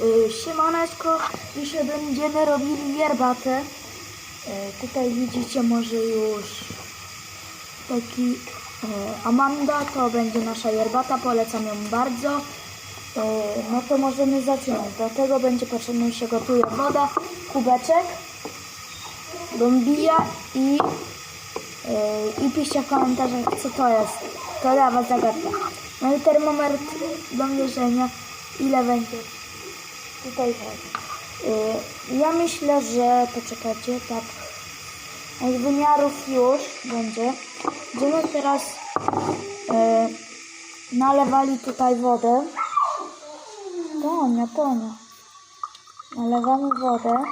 Y, Siemaneczko, dzisiaj będziemy robili yerbatę. Y, Tutaj widzicie może już taki y, Amanda, to będzie nasza yerbata, polecam ją bardzo. No to możemy zaczynać. Do tego będzie potrzebna się gotuje woda, kubeczek, bombija i i piszcie w komentarzach, co to jest. To dla Was zagadka. No i termometr do mierzenia, ile będzie tutaj chodzi. Yy, ja myślę, że poczekajcie, tak. Wymiarów już będzie. Będziemy teraz yy, nalewali tutaj wodę. Tonia, Tonia. Nalewamy wodę.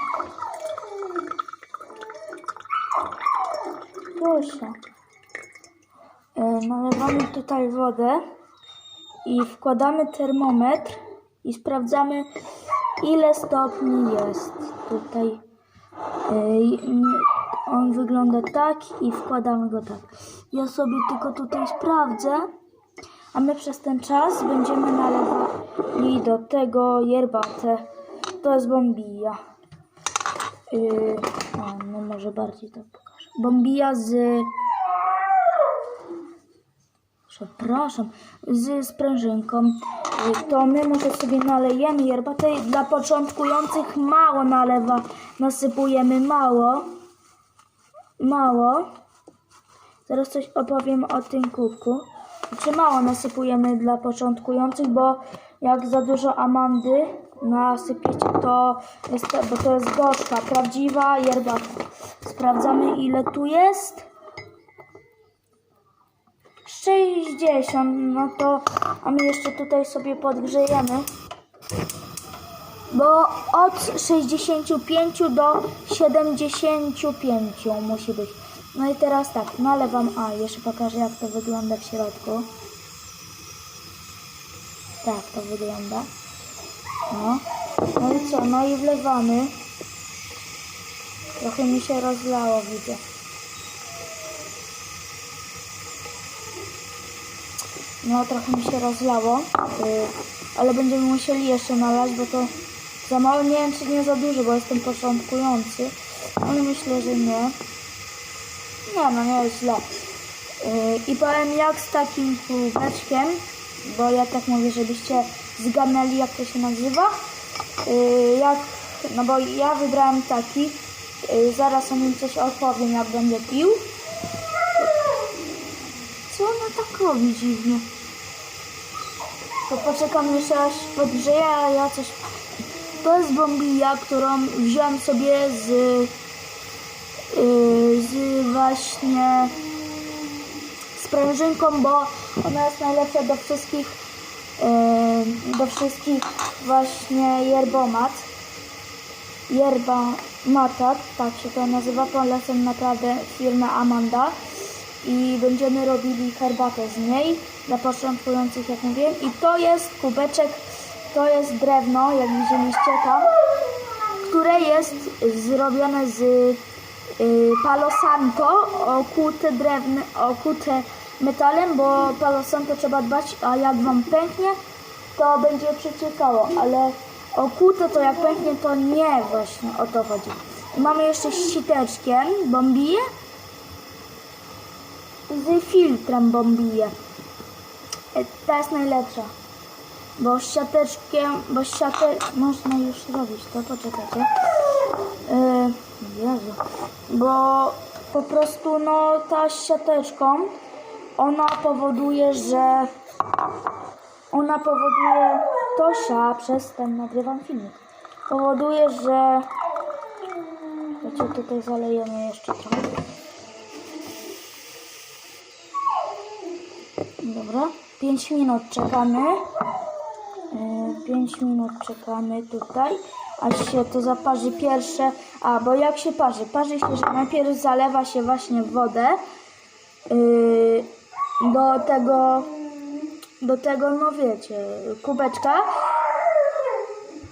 Proszę. E, Nalewamy tutaj wodę i wkładamy termometr i sprawdzamy ile stopni jest tutaj. On wygląda tak i wkładamy go tak. Ja sobie tylko tutaj sprawdzę, a my przez ten czas będziemy nalewali do tego yerbatę. To jest bombija. Yy, no może bardziej to pokażę. Bombija z... Przepraszam, z sprężynką. To my może sobie nalejemy herbatę. Dla początkujących mało nalewa, nasypujemy mało. Mało. Zaraz coś opowiem o tym kubku. Czy mało nasypujemy dla początkujących, bo jak za dużo amandy nasypiecie, to jest, bo to jest gorzka, prawdziwa yerbata. Sprawdzamy ile tu jest. 60, no to, a my jeszcze tutaj sobie podgrzejemy. Bo od 65 do 75 musi być. No i teraz tak, nalewam, a jeszcze pokażę jak to wygląda w środku. Tak to wygląda. No. No i co? No i wlewamy. Trochę mi się rozlało, widzę. No, trochę mi się rozlało. Yy, ale będziemy musieli jeszcze nalać, bo to za mało. Nie wiem, czy nie za dużo, bo jestem początkujący. Ale myślę, że nie. Nie, no nie jest źle. Yy, I powiem jak z takim kubeczkiem, bo ja tak mówię, żebyście zgadnęli jak to się nazywa. Yy, jak, no bo ja wybrałem taki. Zaraz o nim coś opowiem, jak będę pił. Co ona tak robi dziwnie? To poczekam jeszcze aż podgrzeje, a ja coś... To jest bombija, którą wziąłem sobie z... Yy, z właśnie sprężynką, bo ona jest najlepsza do wszystkich yy, do wszystkich właśnie yerbomat yerba mata, tak się to nazywa, polecam naprawdę firmę Amanda i będziemy robili herbatę z niej dla początkujących, jak mówiłem. I to jest kubeczek, to jest drewno, jak widzieliście tam które jest zrobione z y, Palo Santo, okute drewny, okute metalem, bo Palo Santo trzeba dbać, a jak wam pęknie, to będzie przeciekało, ale okute to jak pęknie, to nie właśnie o to chodzi. Mamy jeszcze ściteczkiem bombiję z filtrem bombiję. E, Ta jest najlepsza. Bo siateczkiem, bo siatę można już zrobić, to poczekajcie. Yy, Jezu. Bo po prostu no ta siateczką ona powoduje, że ona powoduje Tosia przez ten nagrywam filmik. Powoduje, że Wiecie, tutaj zalejemy jeszcze trochę. Dobra, 5 minut czekamy. 5 minut czekamy tutaj, aż się to zaparzy pierwsze. A, bo jak się parzy? Parzy się, że najpierw zalewa się właśnie wodę yy, do tego, do tego, no wiecie, kubeczka.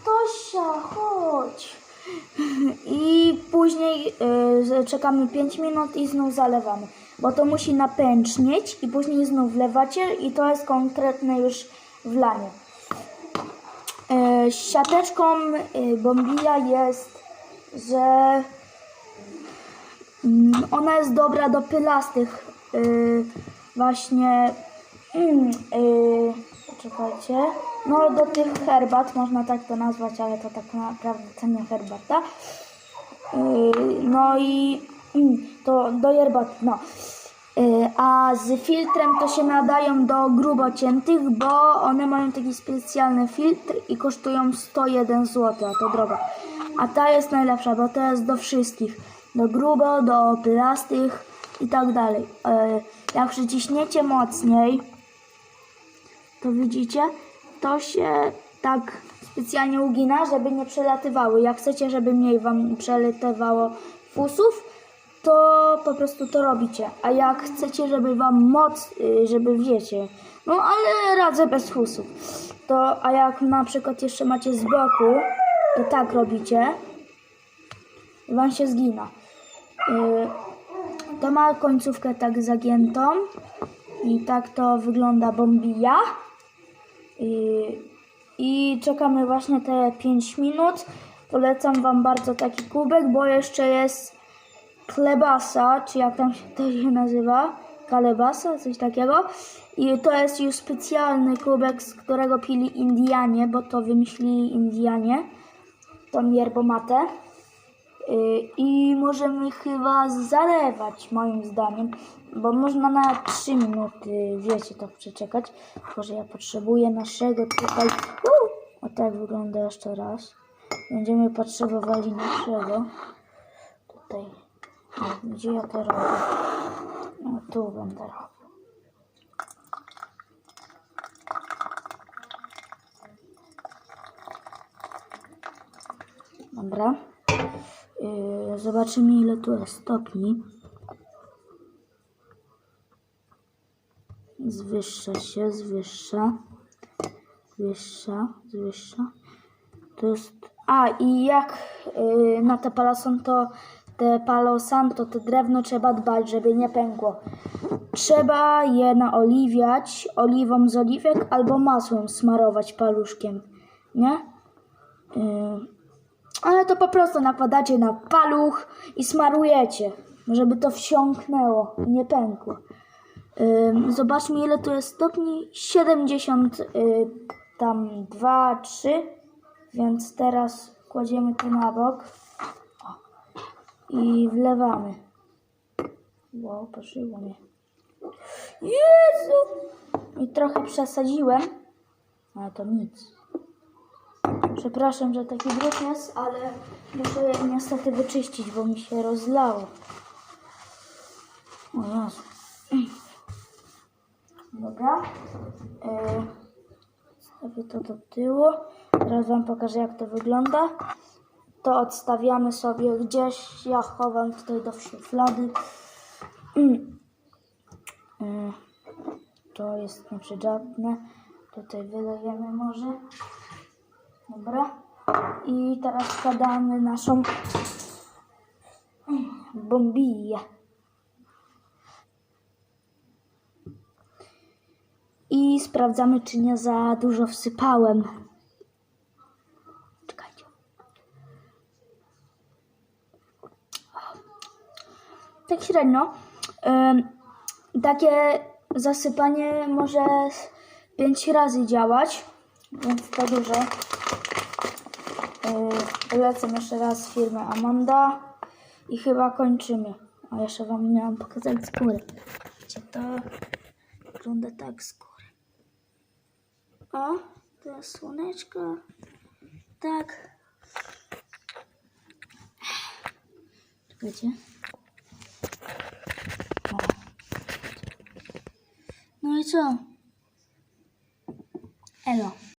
Tosia, chodź. I później y, czekamy 5 minut i znów zalewamy. Bo to musi napęcznieć i później znów wlewacie i to jest konkretne już wlanie. E, siateczką e, bombija jest, że mm, ona jest dobra do pylastych. E, właśnie, mm, e, czekajcie, no do tych herbat, można tak to nazwać, ale to tak naprawdę to nie herbata. Yy, No i mm, to do yerbat, no. Yy, A z filtrem to się nadają do grubo ciętych, bo one mają taki specjalny filtr i kosztują 101 zł, a to droga. A ta jest najlepsza, bo to jest do wszystkich. Do grubo, do plastych i tak dalej. Yy, Jak przyciśniecie mocniej, to widzicie, to się tak specjalnie ugina, żeby nie przelatywały. Jak chcecie, żeby mniej wam przelatywało fusów, to po prostu to robicie. A jak chcecie, żeby wam moc, y, żeby wiecie, no ale radzę bez fusów. To, a jak na przykład jeszcze macie z boku, to tak robicie wam się zgina. Y, To ma końcówkę tak zagiętą i tak to wygląda bombija. I, czekamy właśnie te 5 minut. Polecam Wam bardzo taki kubek, bo jeszcze jest klebasa, czy jak tam się to się nazywa? Kalebasa, coś takiego. I to jest już specjalny kubek, z którego pili Indianie, bo to wymyślili Indianie, tą yerbomatę. Y, I możemy chyba zalewać, moim zdaniem, bo można na 3 minuty, wiecie, to przeczekać. Tylko, że ja potrzebuję naszego tutaj. Uh! O tak wygląda jeszcze raz. Będziemy potrzebowali naszego. Tutaj. Gdzie ja to robię? No tu będę robił. Dobra. Yy, zobaczymy ile tu jest stopni. Zwyższa się, zwyższa. Zwyższa, zwyższa. To jest... A i jak yy, na te palason to te palosanto, to drewno trzeba dbać, żeby nie pękło. Trzeba je naoliwiać oliwą z oliwek albo masłem smarować paluszkiem, nie? Yy, ale to po prostu nakładacie na paluch i smarujecie, żeby to wsiąknęło nie pękło. Zobaczmy ile tu jest stopni. 70 y, tam 2, 3. Więc teraz kładziemy to na bok. I wlewamy. Wow, poszyło mnie. Jezu! I trochę przesadziłem. Ale to nic. Przepraszam, że taki brud jest, ale muszę je niestety wyczyścić, bo mi się rozlało. O Jezu. Dobra. Yy, to do tyłu. Teraz Wam pokażę, jak to wygląda. To odstawiamy sobie gdzieś. Ja chowam tutaj do szuflady. Mm. Yy, To jest nieprzydatne. Tutaj wylejemy może. Dobra. I teraz wkładamy naszą bombiję. I sprawdzamy, czy nie za dużo wsypałem. Czekajcie. Tak średnio. Ym, takie zasypanie może 5 razy działać, więc to dużo. Yy, Polecam jeszcze raz firmę Amanda i chyba kończymy. A jeszcze Wam miałam pokazać skórę. Wiecie, to wygląda tak skóra. O, to jest słoneczko. Tak. Czekajcie. O. No i co? Elo.